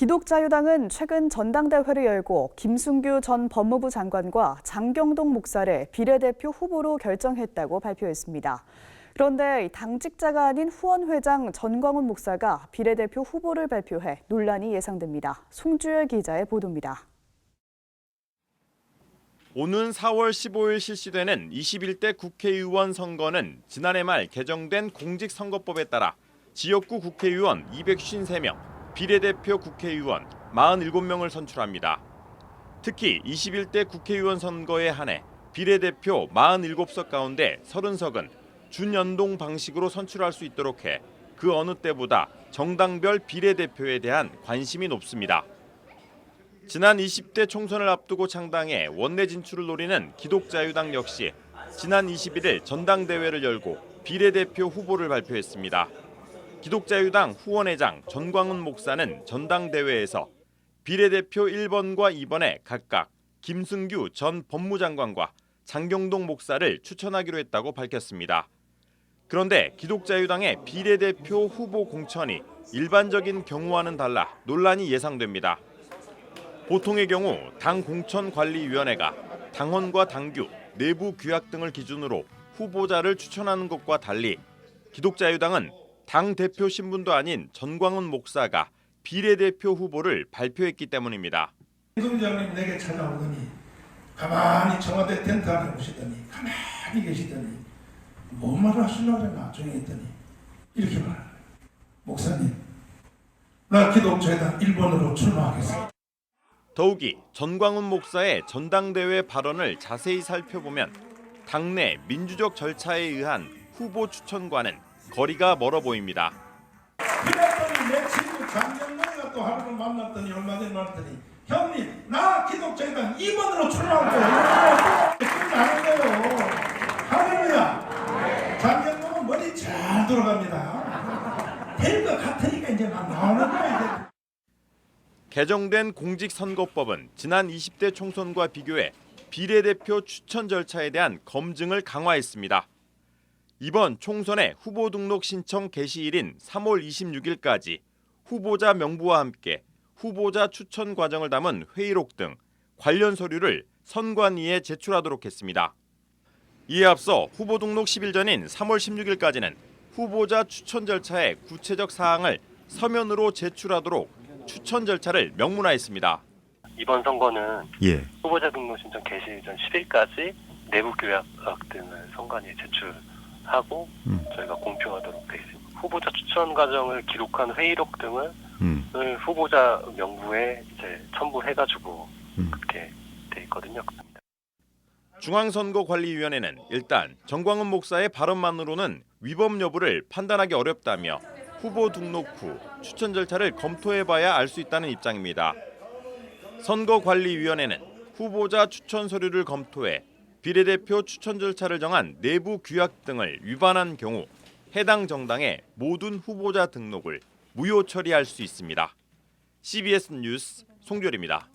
기독자유당은 최근 전당대회를 열고 김순규 전 법무부 장관과 장경동 목사를 비례대표 후보로 결정했다고 발표했습니다. 그런데 당직자가 아닌 후원회장 전광훈 목사가 비례대표 후보를 발표해 논란이 예상됩니다. 송주열 기자의 보도입니다. 오는 4월 15일 실시되는 21대 국회의원 선거는 지난해 말 개정된 공직선거법에 따라 지역구 국회의원 253명, 비례대표 국회의원 47명을 선출합니다. 특히 21대 국회의원 선거에 한해 비례대표 47석 가운데 30석은 준연동 방식으로 선출할 수 있도록 해 그 어느 때보다 정당별 비례대표에 대한 관심이 높습니다. 지난 20대 총선을 앞두고 창당해 원내 진출을 노리는 기독자유당 역시 지난 21일 전당대회를 열고 비례대표 후보를 발표했습니다. 기독자유당 후원회장 전광훈 목사는 전당대회에서 비례대표 1번과 2번에 각각 김승규 전 법무장관과 장경동 목사를 추천하기로 했다고 밝혔습니다. 그런데 기독자유당의 비례대표 후보 공천이 일반적인 경우와는 달라 논란이 예상됩니다. 보통의 경우 당 공천관리위원회가 당원과 당규, 내부 규약 등을 기준으로 후보자를 추천하는 것과 달리 기독자유당은 당 대표 신분도 아닌 전광훈 목사가 비례대표 후보를 발표했기 때문입니다. 행정장님 내게 찾아오더니 가만히 청와대 텐트 안에 오시더니 가만히 계시더니 뭔 말을 하시려고 그러나 조용했더니 이렇게 말하는 거예요. 목사님 나 기독자유당 1번으로 출마하겠습니다. 더욱이 전광훈 목사의 전당대회 발언을 자세히 살펴보면 당내 민주적 절차에 의한 후보 추천과는 거리가 멀어 보입니다. 그랬더니 내 친구 장경래가 또 하루를 만났더니 얼마 전에 만났더니 형님 나 기독자유당 2번으로 출마할 거예요. 하는 거예요. 할렐루야. 장경래는 머리 잘 돌아갑니다. 될 것 같으니까 이제 막 나오는 거야. 이제. 개정된 공직선거법은 지난 20대 총선과 비교해 비례대표 추천 절차에 대한 검증을 강화했습니다. 이번 총선의 후보 등록 신청 개시일인 3월 26일까지 후보자 명부와 함께 후보자 추천 과정을 담은 회의록 등 관련 서류를 선관위에 제출하도록 했습니다. 이에 앞서 후보 등록 10일 전인 3월 16일까지는 후보자 추천 절차의 구체적 사항을 서면으로 제출하도록 추천 절차를 명문화했습니다. 이번 선거는 예. 후보자 등록 신청 개시 전 10일까지 내부 규약 등을 선관위에 제출 하고 음. 저희가 공표하도록 되어 있습니다. 후보자 추천 과정을 기록한 회의록 등을 음. 후보자 명부에 이제 첨부해가지고 음. 그렇게 돼 있거든요. 중앙선거관리위원회는 일단 정광훈 목사의 발언만으로는 위법 여부를 판단하기 어렵다며 후보 등록 후 추천 절차를 검토해봐야 알 수 있다는 입장입니다. 선거관리위원회는 후보자 추천 서류를 검토해 비례대표 추천 절차를 정한 내부 규약 등을 위반한 경우 해당 정당의 모든 후보자 등록을 무효 처리할 수 있습니다. CBS 뉴스 송별입니다.